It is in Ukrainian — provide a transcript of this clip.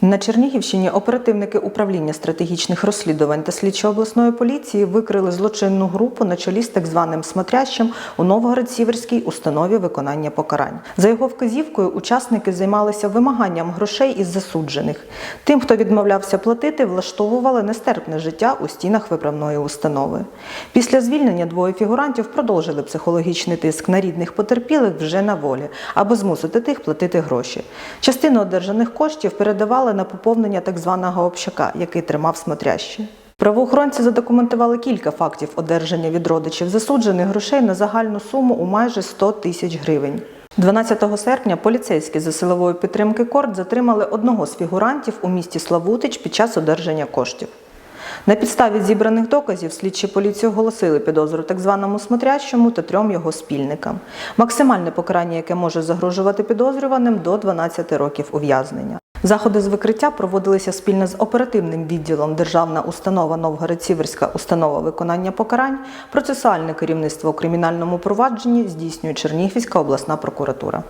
На Чернігівщині оперативники управління стратегічних розслідувань та слідчо обласної поліції викрили злочинну групу на чолі з так званим смотрящим у Новгород-Сіверській установі виконання покарань. За його вказівкою, учасники займалися вимаганням грошей із засуджених. Тим, хто відмовлявся платити, влаштовували нестерпне життя у стінах виправної установи. Після звільнення двоє фігурантів продовжили психологічний тиск на рідних потерпілих вже на волі, аби змусити тих платити гроші. Частину одержаних коштів передавали на поповнення так званого общака, який тримав смотрящі. Правоохоронці задокументували кілька фактів одержання від родичів засуджених грошей на загальну суму у майже 100 тисяч гривень. 12 серпня поліцейські за силової підтримки Корд затримали одного з фігурантів у місті Славутич під час одержання коштів. На підставі зібраних доказів слідчі поліції оголосили підозру так званому смотрящому та трьом його спільникам. Максимальне покарання, яке може загрожувати підозрюваним, до 12 років ув'язнення. Заходи з викриття проводилися спільно з оперативним відділом Державна установа Новгород-Сіверська установа виконання покарань, процесуальне керівництво у кримінальному провадженні здійснює Чернігівська обласна прокуратура.